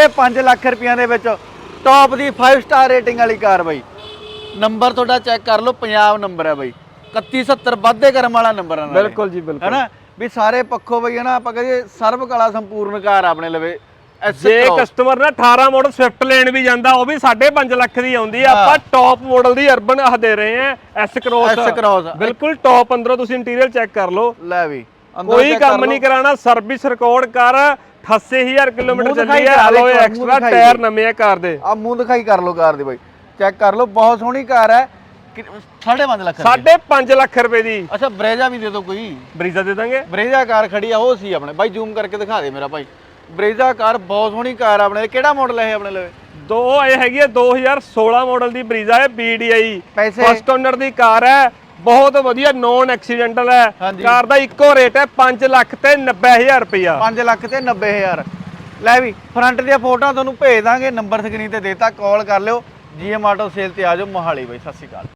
5 ਲੱਖ ਰੁਪਈਆਂ ਦੇ ਵਿੱਚ ਟੌਪ ਦੀ 5 ਸਟਾਰ ਰੇਟਿੰਗ ਵਾਲੀ ਕਾਰ ਬਾਈ। ਨੰਬਰ ਤੁਹਾਡਾ ਚੈੱਕ ਕਰ ਲਓ ਪੰਜਾਬ ਨੰਬਰ ਹੈ ਬਾਈ। 3170 ਵਾਧੇ ਕਰਮ ਵਾਲਾ ਨੰਬਰ ਹੈ। ਬਿਲਕੁਲ ਜੀ ਬਿਲਕੁਲ। ਹੈਨਾ? ਵੀ ਸਾਰੇ ਪੱਖੋਂ ਬਈ ਹਨਾ ਆਪਾਂ ਕਹੀਏ ਸਰਬ ਕਲਾ ਸੰਪੂਰਨ ਕਾਰ ਆ ਆਪਣੇ ਲਵੇ। ਐਸ ਜੇ ਕਸਟਮਰ ਨਾ 18 ਮਾਡਲ ਸਵਿਫਟ ਲੈਣ ਵੀ ਜਾਂਦਾ ਉਹ ਵੀ 5.5 ਲੱਖ ਦੀ ਆਉਂਦੀ ਆ। ਆਪਾਂ ਟੌਪ ਮਾਡਲ ਦੀ ਅਰਬਨ ਆਹ ਦੇ ਰਹੇ ਆ ਐਸ ਕ੍ਰੋਸ S Cross। ਬਿਲਕੁਲ ਟੌਪ ਅੰਦਰੋਂ ਤੁਸੀਂ ਇੰਟੀਰੀਅਰ ਚੈੱਕ ਕਰ ਲਓ। ਲੈ ਵੀ। ਕੋਈ ਕੰਮ। ਨਹੀਂ ਕਰਾਣਾ ਸਰਵਿਸ ਰਿਕਾਰਡ ਕਰ 88000 ਕਿਲੋਮੀਟਰ ਚੱਲੀ ਹੈ ਦੇ ਅਲੋਏ ਐਕਸਟਰਾ ਟਾਇਰ ਦੇ। ਨਵੇਂ ਆ ਕਾਰ ਦੇ। ਆ ਮੂੰਹ ਦਿਖਾਈ ਕਰ ਲਓ ਕਾਰ ਦੀ ਬਾਈ। ਚੈੱਕ ਕਰ ਲਓ ਬਹੁਤ ਸੋਹਣੀ ਕਾਰ ਹੈ। 5.5 ਲੱਖ ਰੁਪਏ। 5.5 ਲੱਖ ਰੁਪਏ ਦੀ। ਅੱਛਾ ਬਰੇਜਾ ਵੀ ਦੇ ਦਿਓ ਕੋਈ। ਬਰੀਜ਼ਾ ਦੇ ਦਾਂਗੇ। ਬਰੇਜਾ ਕਾਰ ਖੜੀ ਆ ਉਹ ਸੀ ਆਪਣੇ। ਬਾਈ ਜ਼ੂਮ ਕਰਕੇ ਦਿਖਾ ਦੇ ਮੇਰਾ ਭਾਈ। ਬਰੇਜਾ ਕਾਰ ਬਹੁਤ ਸੋਹਣੀ ਕਾਰ ਆ ਆਪਣੇ। ਕਿਹੜਾ ਮਾਡਲ ਹੈ ਇਹ ਆਪਣੇ ਲਵੇ? ਦੋ ਇਹ ਹੈਗੀ ਹੈ 2016 ਮਾਡਲ ਦੀ ਬਰੀਜ਼ਾ ਹੈ BDI ਫਸਟ ਓਨਰ ਦੀ ਕਾਰ ਹੈ ਬਹੁਤ ਵਧੀਆ ਨੋਨ ਐਕਸੀਡੈਂਟਲ ਹੈ। ਹਾਂਜੀ। ਕਾਰ ਦਾ ਇੱਕੋ ਰੇਟ ਹੈ 5 ਲੱਖ ਤੇ 90000 ਰੁਪਇਆ 5 ਲੱਖ ਤੇ 90000 ਲੈ ਵੀ ਫਰੰਟ ਦੀਆਂ ਫੋਟੋਆਂ ਤੁਹਾਨੂੰ ਭੇਜ ਦਾਂਗੇ ਨੰਬਰ ਸਕਰੀਨ ਤੇ ਦੇਤਾ ਕਾਲ ਕਰ ਲਿਓ ਜੀਐਮ ਆਟੋ ਸੇਲ ਤੇ ਆ ਜਾਓ ਮੋਹਾਲੀ ਬਾਈ ਸਤਿ ਸ਼੍ਰੀ ਅਕਾਲ।